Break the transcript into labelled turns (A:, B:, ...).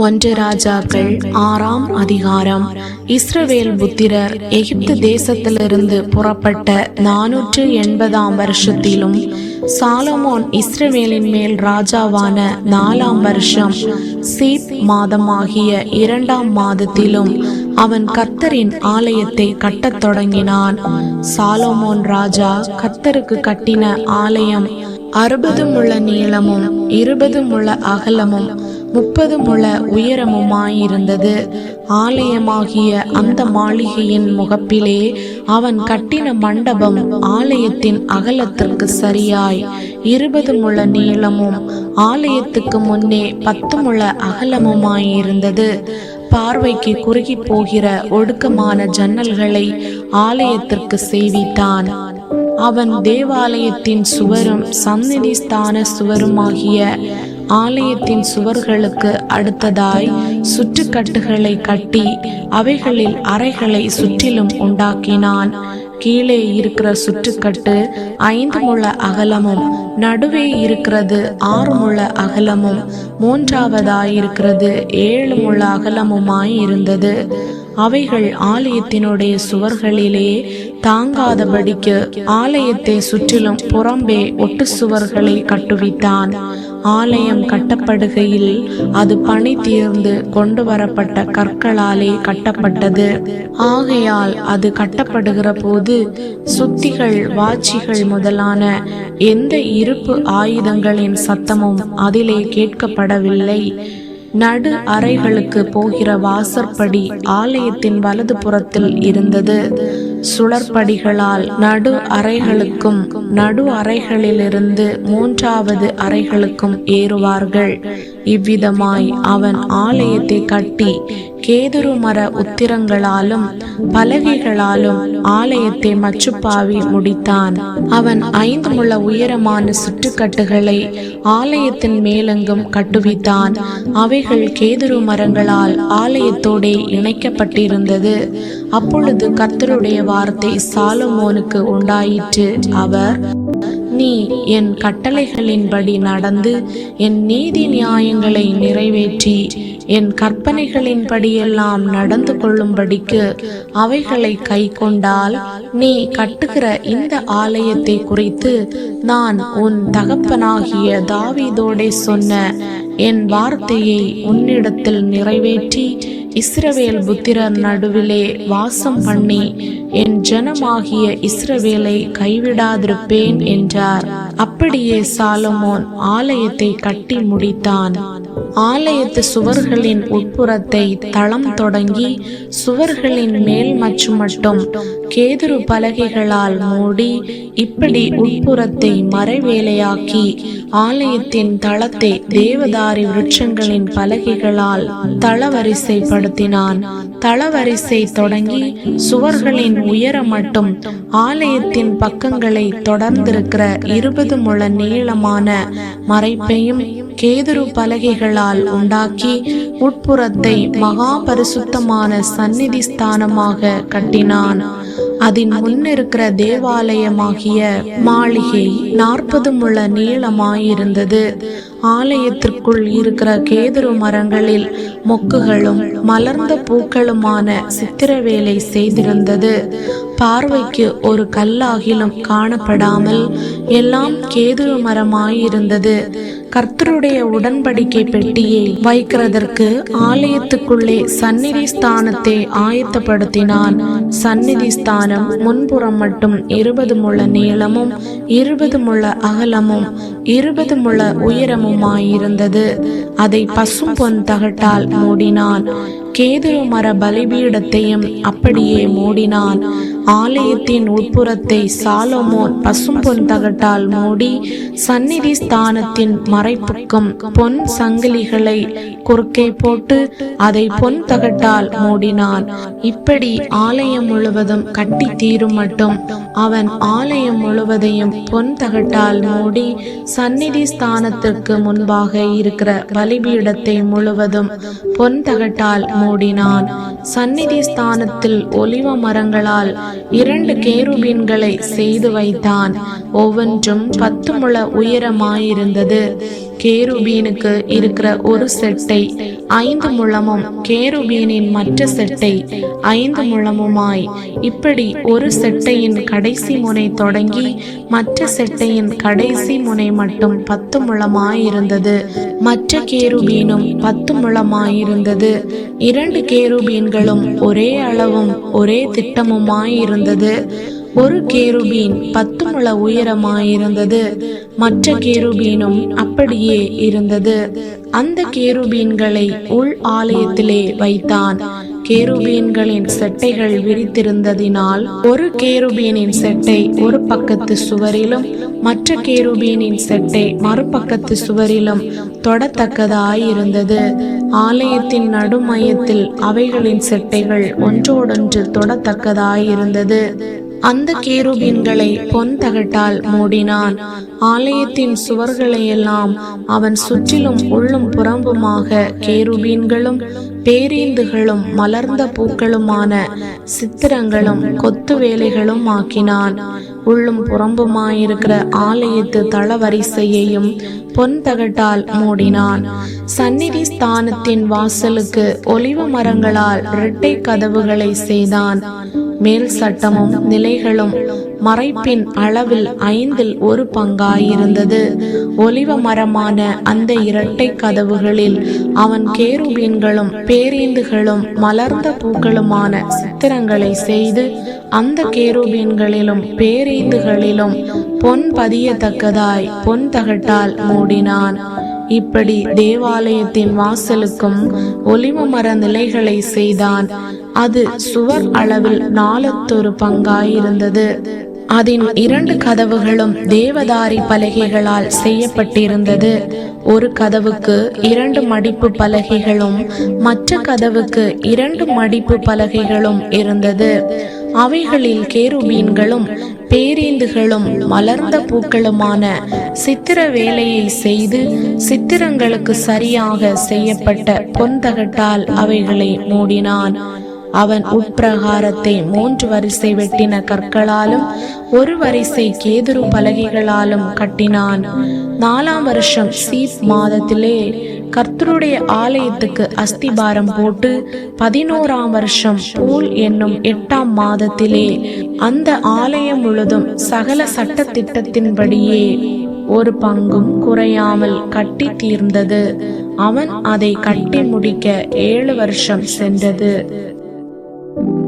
A: ஒன்று ராஜாக்கள் ஆறாம் அதிகாரம். இஸ்ரவேல் புத்திரர் எகிப்து தேசத்திலிருந்து புறப்பட்ட நானூற்று எண்பதாம் வருஷத்திலும் சாலமோன் இஸ்ரவேலின் மேல் ராஜாவான நாலாம் வருஷம் சீப் மாதமாகிய இரண்டாம் மாதத்திலும் அவன் கர்த்தரின் ஆலயத்தை கட்டத் தொடங்கினான். சாலமோன் ராஜா கர்த்தருக்கு கட்டின ஆலயம் அறுபது முழ நீளமும் இருபது முழ அகலமும் முப்பது முழ உயரமுமாயிருந்தது. ஆலயமாகிய அந்த மாளிகையின் முகப்பிலே அவன் கட்டின மண்டபம் ஆலயத்தின் அகலத்திற்கு சரியாய் இருபது முழ நீளமும் ஆலயத்துக்கு முன்னே பத்து முழ அகலமுமாயிருந்தது. பார்வைக்கு குறுகி போகிற ஒடுக்கமான ஜன்னல்களை ஆலயத்திற்கு செய்வித்தான். அவன் தேவாலயத்தின் சுவரும் சந்நிதி ஸ்தான சுவருமாகிய ஆலயத்தின் சுவர்களுக்கு அடுத்ததாய் சுற்றுக்கட்டுகளை கட்டி அவைகளில் அறைகளை சுற்றிலும் உண்டாக்கினான். கீழே இருக்கிற சுற்றுக்கட்டு ஐந்து முழ அகலமும் நடுவே இருக்கிறது ஆறு முழ அகலமும் மூன்றாவதாயிருக்கிறது ஏழு முழ அகலமுமாய் இருந்தது அவைகள் ஆலயத்தினுடைய சுவர்களிலே தாங்காதபடிக்கு ஆலயத்தை சுற்றிலும் புறம்பே ஒட்டு சுவர்களை கட்டுவித்தான். ஆலயம் கட்டப்படுகையில் அது பணி தீர்ந்து கொண்டு வரப்பட்ட கற்களாலே கட்டப்பட்டது. ஆகையால் அது கட்டப்படுகிற போது சுத்திகள் வாட்சிகள் முதலான எந்த இருப்பு ஆயுதங்களின் சத்தமும் அதிலே கேட்கப்படவில்லை. நடு அறைகளுக்கு போகிற வாசற்படி ஆலயத்தின் வலது புறத்தில் இருந்தது. சுழற்படிகளால் நடு அறைகளுக்கும் நடு அறைகளிலிருந்து மூன்றாவது அறைகளுக்கும் ஏறுவார்கள். இவ்விதமாய் அவன் ஆலயத்தை கட்டி கேதுரு மர உத்திரங்களாலும் பலகைகளாலும் ஆலயத்தை மச்சுப்பாவி முடித்தான். அவன் ஐந்து முழ உயரமான சுற்றுக்கட்டுகளை ஆலயத்தின் மேலெங்கும் கட்டுவித்தான். அவைகள் கேதுரு மரங்களால் ஆலயத்தோடே இணைக்கப்பட்டிருந்தது. அப்பொழுது கர்த்தருடைய வார்த்தை சாலமோனுக்கு உண்டாயிற்று. அவர் நீ என் கட்டளைகளின்படி நடந்து என் நீதி நியாயங்களை நிறைவேற்றி என் கற்பனைகளின்படியெல்லாம் நடந்து கொள்ளும்படிக்கு அவைகளை கை கொண்டால் நீ கட்டுகிற இந்த ஆலயத்தை குறித்து நான் உன் தகப்பனாகிய தாவீதோடே சொன்ன என் வார்த்தையை உன்னிடத்தில் நிறைவேற்றி இஸ்ரவேல் புத்திரர் நடுவிலே வாசம் பண்ணி என் ஜனமாகிய இஸ்ரவேலை கைவிடாதிருப்பேன் என்றார். அப்படியே சாலமோன் ஆலயத்தை கட்டி முடித்தான். ஆலயத்து சுவர்களின் உட்புறத்தை தளம் தொடங்கி சுவர்களின் மேல் மற்றும் மட்டும் கேதுரு பலகைகளால் மூடி இப்படி உட்புறத்தை மறைவேலையாக்கி ஆலயத்தின் தளத்தை தேவதாரி விருட்சங்களின் பலகைகளால் தளவரிசைப்படுத்தினான். தளவரிசை தொடங்கி சுவர்களின் உயரம் மட்டும் ஆலயத்தின் பக்கங்களை தொடர்ந்திருக்கிற இருபது முழ நீளமான மறைப்பையும் கேதுரு பலகைகளால் உண்டாக்கி உட்புறத்தை மகா பரிசுத்தமான சந்நிதி ஸ்தானமாக கட்டினான். அதன் முன்னிருக்கிற தேவாலயமாகிய மாளிகை நாற்பது முழ நீளமாயிருந்தது. ஆலயத்திற்குள் இருக்கிற கேதுரு மரங்களில் மொக்குகளும் மலர்ந்த பூக்களுமான சித்திரவேலை செய்திருந்தது. பார்வைக்கு ஒரு கல்லாகிலும் காணப்படாமல் எல்லாம் கேதுரு மரமாயிருந்தது. கர்த்தருடைய உடன்படிக்கை பெட்டியை வைக்கிறதற்கு ஆலயத்துக்குள்ளே சந்நிதி ஸ்தானத்தை ஆயத்தப்படுத்தினான். சந்நிதி ஸ்தானம் முன்புறம் மட்டும் இருபது முழ நீளமும் இருபது முழ அகலமும் இருபது முழ உயரமுமாயிருந்தது. அதை பசும் பொன் தகட்டால் மூடினான். கேதுரு மர பலிபீடத்தையும் அப்படியே மூடினான். ஆலயத்தின் உட்புறத்தை சாலமோன் பசும்பொன் தகட்டால் மூடி சந்நிதி ஸ்தானத்தின் மறைப்புக்கும் பொன் சங்கிலிகளை குறுக்கே போட்டு அதை பொன் தகட்டால் மூடினான். இப்படி ஆலயம் முழுவதும் கட்டி தீரும் மட்டும் அவன் ஆலயம் முழுவதையும் பொன் தகட்டால் மூடி சந்நிதி ஸ்தானத்திற்கு முன்பாக இருக்கிற பலிபீடத்தை முழுவதும் பொன் தகட்டால் மூடினான். சந்நிதி ஸ்தானத்தில் ஒலிவ மரங்களால் இரண்டு கேருபீன்களை செய்து வைத்தான். ஒவ்வொன்றும் பத்து முழ உயரமாயிருந்தது. கேருபீனுக்கு இருக்கிற ஒரு செட்டை ஐந்து முழமும் கேருபீனின் மற்ற செட்டை ஐந்து முழமுமாய். இப்படி ஒரு செட்டையின் கடைசி முனை தொடங்கி மற்ற செட்டையின் கடைசி முனை மட்டும் பத்து முழமாயிருந்தது. மற்ற கேருபீனும் பத்து முழமாயிருந்தது. இரண்டு கேருபீன்களும் ஒரே அளவும் ஒரே திட்டமுமாயிருந்தது. ஒரு கேருபீன் பத்து முழ உயரமாயிருந்தது. மற்ற கேருபீனும் அப்படியே இருந்தது. அந்த கேருபீன்களை உள் ஆலயத்திலே வைத்தான். கேருபீன்களின் செட்டைகள் விரித்திருந்ததினால் ஒரு கேருபீனின் செட்டை ஒரு பக்கத்து சுவரிலும் மற்ற கேருபீனின் செட்டை மறுபக்கத்து சுவரிலும் தொடத்தக்கதாயிருந்தது. ஆலயத்தின் நடுமையத்தில் அவைகளின் செட்டைகள் ஒன்றோடொன்று தொடத்தக்கதாயிருந்தது. அந்த கேருபீன்களை பொன் தகட்டால் மூடினான். ஆலயத்தின் சுவர்களை எல்லாம் அவன் சுற்றிலும் உள்ளும் புறம்புமாக கேருபீன்களும் பேரீந்துகளும் மலர்ந்த பூக்களுமான சித்திரங்களும் கொத்து வேலைகளும் ஆக்கினான். உள்ளும் புறம்புமாயிருக்கிற ஆலயத்து தளவரிசையையும் பொன் தகட்டால் மூடினான். சந்நிதி ஸ்தானத்தின் வாசலுக்கு ஒலிவ மரங்களால் இரட்டை கதவுகளை செய்தான். மேல் சட்டமும் நிலைகளும் மறைப்பின் அளவில் ஐந்தில் ஒரு பங்காயிருந்தது. ஒலிவ மரமான அந்த இரட்டை கதவுகளில் அவன் கேருபீன்களும் பேரீந்துகளும் மலர்ந்த பூக்களுமான சித்திரங்களை செய்து அந்த கேருபீன்களிலும் பேரீந்துகளிலும் பொன் பதியத்தக்கதாய் பொன் தகட்டால் மூடினான். இப்படி தேவாலயத்தின் வாசலுக்கும் ஒலிவு மர நிலைகளை செய்தான். அது சுவர் அளவில் நாலத்தொரு பங்காயிருந்தது. அதன் இரண்டு கதவுகளும் தேவதாரி பலகைகளால் செய்யப்பட்டிருந்தது. ஒரு கதவுக்கு இரண்டு மடிப்பு பலகைகளும் மற்ற கதவுக்கு இரண்டு மடிப்பு பலகைகளும் இருந்தது. அவைகளில் கேருபீன்களும் பேரீந்துகளும் மலர்ந்த பூக்களுமான சித்திர வேலையை செய்து சித்திரங்களுக்கு சரியாக செய்யப்பட்ட பொன்தகட்டால் அவைகளை மூடினான். அவன் உட்பிரகாரத்தை மூன்று வரிசை வெட்டின கற்களாலும் ஒரு வரிசை கேதுரு பலகைகளாலும் கட்டினான். நாலாம் வருஷம் சீப் மாதத்திலே கர்த்தருடைய ஆலயத்துக்கு அஸ்திபாரம் போட்டு பதினோராம் வருஷம் பூல் என்னும் எட்டாம் மாதத்திலே அந்த ஆலயம் முழுதும் சகல சட்ட திட்டத்தின்படியே ஒரு பங்கும் குறையாமல் கட்டி தீர்ந்தது. அவன் அதை கட்டி முடிக்க ஏழு வருஷம் சென்றது.
B: You